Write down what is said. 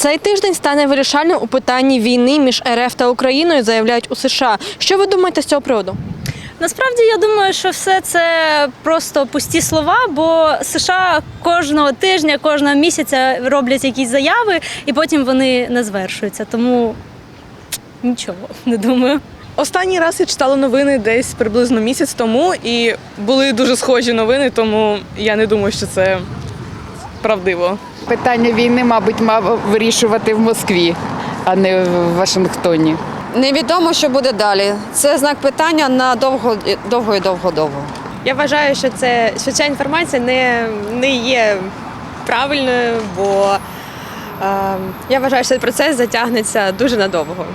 Цей тиждень стане вирішальним у питанні війни між РФ та Україною, заявляють у США. Що ви думаєте з цього приводу? Насправді я думаю, що все це просто пусті слова, бо США кожного тижня, кожного місяця роблять якісь заяви, і потім вони не звершуються. Тому нічого не думаю. Останній раз я читала новини десь приблизно місяць тому, і були дуже схожі новини, тому я не думаю, що це правдиво. Питання війни, мабуть, мав вирішувати в Москві, а не в Вашингтоні. Невідомо, що буде далі. Це знак питання на довго, довго і довго довго. Я вважаю, що це що ця інформація не, не є правильною, бо е, я вважаю, що цей процес затягнеться дуже надовго.